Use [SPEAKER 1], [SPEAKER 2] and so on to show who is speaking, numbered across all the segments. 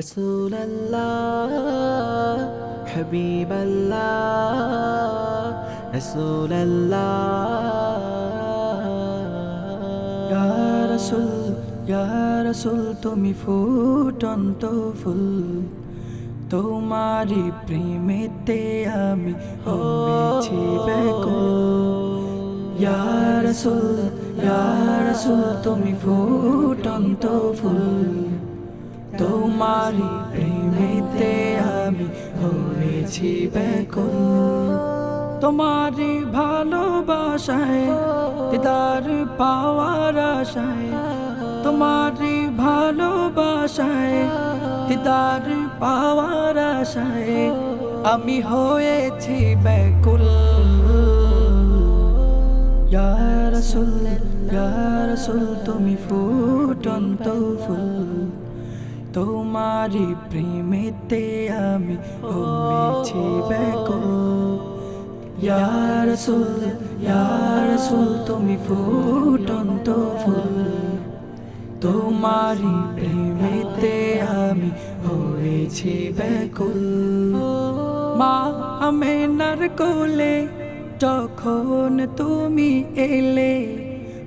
[SPEAKER 1] রসুল আল্লাহ হবিব আল্লাহ রসুল
[SPEAKER 2] আল্লাহ রসুল রসুল তুমি ফুটন্ত ফুল তোমারি প্রেমেতে আমি হয়েছি ব্যাকুল রসুল রসুল তুমি ফুটন্ত ফুল তোমারি প্রেমেতে আমি হয়েছি বেকুল তোমারি ভালোবাসায়, দিদার পাওয়ার আশায়। তোমারি ভালোবাসায়, দিদার পাওয়ার আশায় আমি হয়েছি ব্যাকুল। ইয়া রাসূল ইয়া রাসূল, তুমি ফুটন্ত ফুল। তোমারি প্রেমেতে আমি হয়েছি ব্যাকুল ইয়া রাসূল ইয়া রাসূল, তুমি ফুটন্ত ফুল। তোমারি প্রেমেতে আমি হয়েছি ব্যাকুল মা আমেনার কোলে, যখন তুমি এলে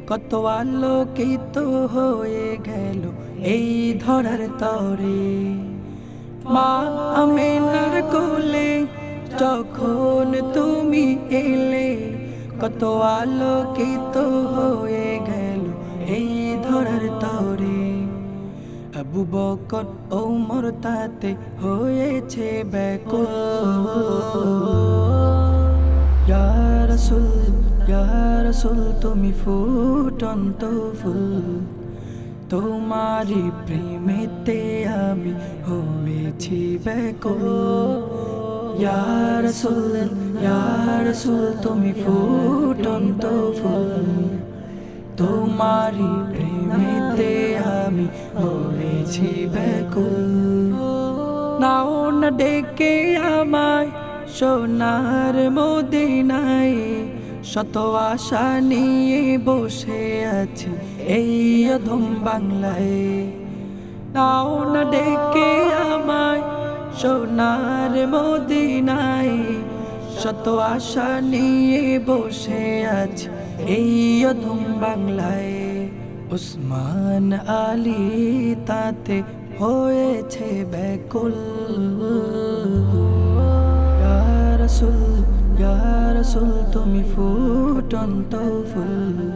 [SPEAKER 2] কত আলোকিত হয়ে গেল এই ধরার তরে। মা আমেনার কোলে যখন তুমি এলে কত আলোকিত হয়ে গেল এই ধরার তরে। আবু বকর ওমর তাতে হয়েছে ব্যাকুল। ইয়া রাসূল, তুমি ফুটন্ত ফুল। তোমারি প্রেমেতে আমি হয়েছি ব্যাকুল ইয়া রাসূল ইয়া রাসূল, তুমি ফুটন্ত ফুল। তোমারি প্রেমেতে আমি হয়েছি ব্যাকুল নাও না ডেকে আমায় সোনার মদিনায়। শত আশা নিয়ে বসে আছি এই অধম বাংলায়। নাও না ডেকে আমায় সোনার মদিনায়। শত আশা নিয়ে বসে আছি এই অধম বাংলায়। উসমান আলী তাতে হয়েছে ব্যাকুল। রাসূল রাসূল তুমি ফুটন্ত ফুল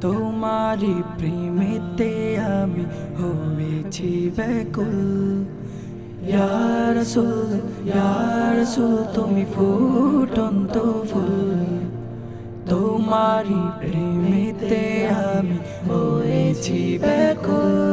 [SPEAKER 2] তোমারি প্রেমেতে আমি হয়েছি ব্যাকুল। রাসূল রাসূল, তুমি ফুটন্ত ফুল। তোমারি প্রেমেতে আমি হয়েছি ব্যাকুল।